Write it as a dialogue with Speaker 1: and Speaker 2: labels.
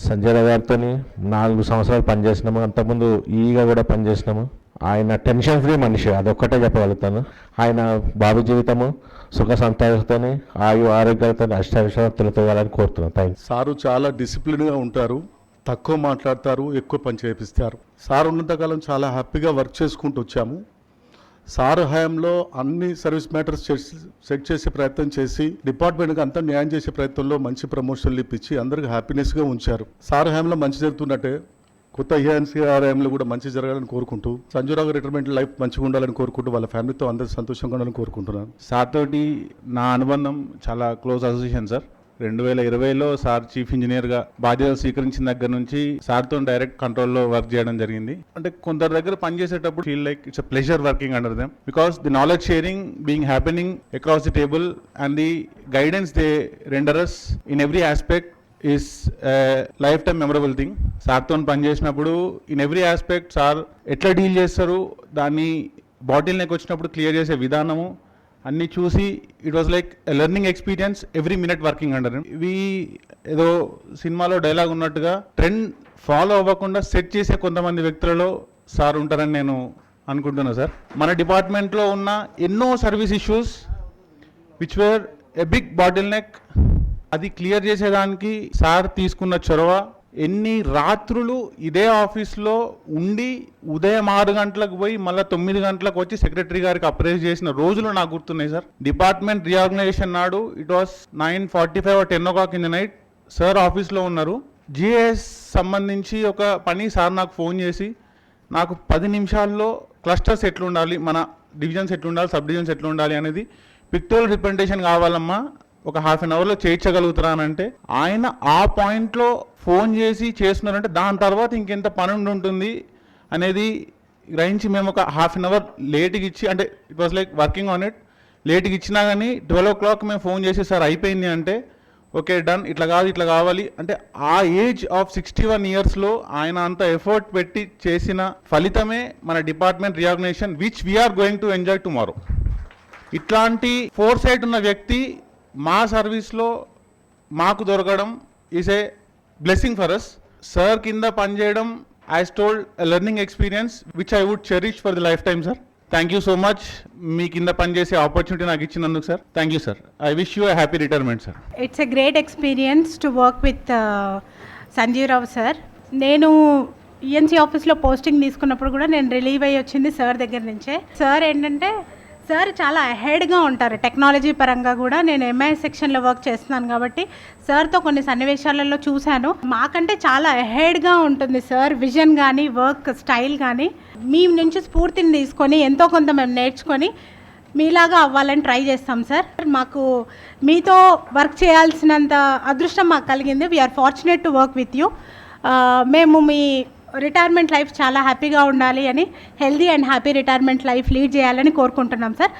Speaker 1: సంజయ్ గారితో నాలుగు సంవత్సరాలు పనిచేసినాము. అంతకుముందు ఈగా కూడా పనిచేసినాము. ఆయన టెన్షన్ ఫ్రీ మనిషి అదొక్కటే చెప్పగలుగుతాను. ఆయన బాబు జీవితము సుఖ సంతోషంతో ఆయు ఆరోగ్యాలతో అష్టావిషయాలతో వాళ్ళని కోరుతున్నాను. థ్యాంక్
Speaker 2: సారు చాలా డిసిప్లిన్గా ఉంటారు తక్కువ మాట్లాడతారు ఎక్కువ పని చేపిస్తారు. సార్ ఉన్నంతకాలం చాలా హ్యాపీగా వర్క్ చేసుకుంటూ వచ్చాము. సార్ హయాంలో అన్ని సర్వీస్ మ్యాటర్స్ సెట్ చేసే ప్రయత్నం చేసి డిపార్ట్మెంట్కి అంతా న్యాయం చేసే ప్రయత్నంలో మంచి ప్రమోషన్లు ఇప్పించి అందరికి హ్యాపీనెస్గా ఉంచారు. సార్ హయాంలో మంచి జరుగుతున్నట్టే కొత్త ఏఎన్సీ హయాంలో కూడా మంచి జరగాలని కోరుకుంటూ సంజురావు రిటైర్మెంట్ లైఫ్ మంచిగా ఉండాలని కోరుకుంటూ వాళ్ళ ఫ్యామిలీతో అందరూ సంతోషంగా ఉండాలని కోరుకుంటున్నాను.
Speaker 3: సార్ తోటి నా అనుబంధం చాలా క్లోజ్ అసోసియేషన్ సార్. రెండు వేల ఇరవైలో సార్ చీఫ్ ఇంజనీర్గా బాధ్యతలు స్వీకరించిన దగ్గర నుంచి సార్తో డైరెక్ట్ కంట్రోల్లో వర్క్ చేయడం జరిగింది. అంటే కొందరి దగ్గర పనిచేసేటప్పుడు feel like it's pleasure working under them because the knowledge sharing being happening across the table and the guidance they renders in every aspect is life time memorable thing సార్తో పనిచేసినప్పుడు in every aspect sir ఎట్లా deal చేస్తారు దాన్ని bottle neck వచ్చినప్పుడు clear చేసే విధానము అన్ని చూసి it was like learning experience every minute working under ఇవి ఏదో సినిమాలో డైలాగ్ ఉన్నట్టుగా ట్రెండ్ ఫాలో అవ్వకుండా సెట్ చేసే కొంతమంది వ్యక్తులలో సార్ ఉంటారని నేను అనుకుంటున్నా సార్. మన డిపార్ట్మెంట్లో ఉన్న ఎన్నో service issues which were a big bottleneck అది క్లియర్ చేసేదానికి సార్ తీసుకున్న చొరవ ఎన్ని రాత్రులు ఇదే ఆఫీస్లో ఉండి ఉదయం ఆరు గంటలకు పోయి మళ్ళీ తొమ్మిది గంటలకు వచ్చి సెక్రటరీ గారికి అప్రైజ్ చేసిన రోజులు నాకు గుర్తున్నాయి సార్. డిపార్ట్మెంట్ రీఆర్గనైజేషన్ నాడు it was nine forty five ten o'clock in the night sir ఆఫీస్లో ఉన్నారు. జిఎస్ సంబంధించి ఒక పని సార్ నాకు ఫోన్ చేసి నాకు పది నిమిషాల్లో క్లస్టర్స్ ఎట్లుండాలి మన డివిజన్స్ ఎట్లుండాలి సబ్ డివిజన్స్ ఎట్లుండాలి అనేది పిక్టోరియల్ రిప్రజెంటేషన్ కావాలమ్మా ఒక హాఫ్ అన్ అవర్లో చేయించగలుగుతారానంటే ఆయన ఆ పాయింట్లో ఫోన్ చేసి చేస్తున్నారంటే దాని తర్వాత ఇంకెంత పని ఉంటుంది అనేది గ్రహించి మేము ఒక హాఫ్ అన్ అవర్ లేట్గా ఇచ్చి అంటే it was like working on it లేట్గా ఇచ్చినా కానీ ట్వెల్వ్ ఓ క్లాక్ మేము ఫోన్ చేసి సార్ అయిపోయింది అంటే ఓకే డన్ ఇట్లా కాదు ఇట్లా కావాలి అంటే ఆ ఏజ్ ఆఫ్ సిక్స్టీ వన్ ఇయర్స్లో ఆయన అంత ఎఫర్ట్ పెట్టి చేసిన ఫలితమే మన department reorganization which we're going to enjoy tomorrow ఇట్లాంటి ఫోర్ సైట్ ఉన్న వ్యక్తి మా సర్వీస్లో మాకు దొరకడం is a blessing for us sir కింద పనిచేయడం I stored learning experience which I would cherish for the life time sir thank you so much మీ కింద పనిచేసే ఆపర్చునిటీ నాకు ఇచ్చినందుకు sir thank you sir I wish you happy retirement sir
Speaker 4: it's a great experience to work with Sanjeev Rao sir నేను ENC ఆఫీస్లో posting తీసుకున్నప్పుడు కూడా నేను relieve అయ్యి వచ్చింది సార్ దగ్గర నుంచే. సార్ ఏంటంటే సార్ చాలా అహెడ్గా ఉంటారు. టెక్నాలజీ పరంగా కూడా నేను ఎంఐ సెక్షన్లో వర్క్ చేస్తున్నాను కాబట్టి సార్తో కొన్ని సన్నివేశాలలో చూశాను. మాకంటే చాలా అహెడ్గా ఉంటుంది సార్ విజన్ కానీ వర్క్ స్టైల్ కానీ మీ నుంచి స్ఫూర్తిని తీసుకొని ఎంతో కొంత మేము నేర్చుకొని మీలాగా అవ్వాలని ట్రై చేస్తాం సార్ మాకు మీతో వర్క్ చేయాల్సినంత అదృష్టం మాకు కలిగింది. We're fortunate to work with you మేము మీ రిటైర్మెంట్ లైఫ్ చాలా హ్యాపీగా ఉండాలి అని healthy and happy retirement life lead చేయాలని కోరుకుంటున్నాం సార్.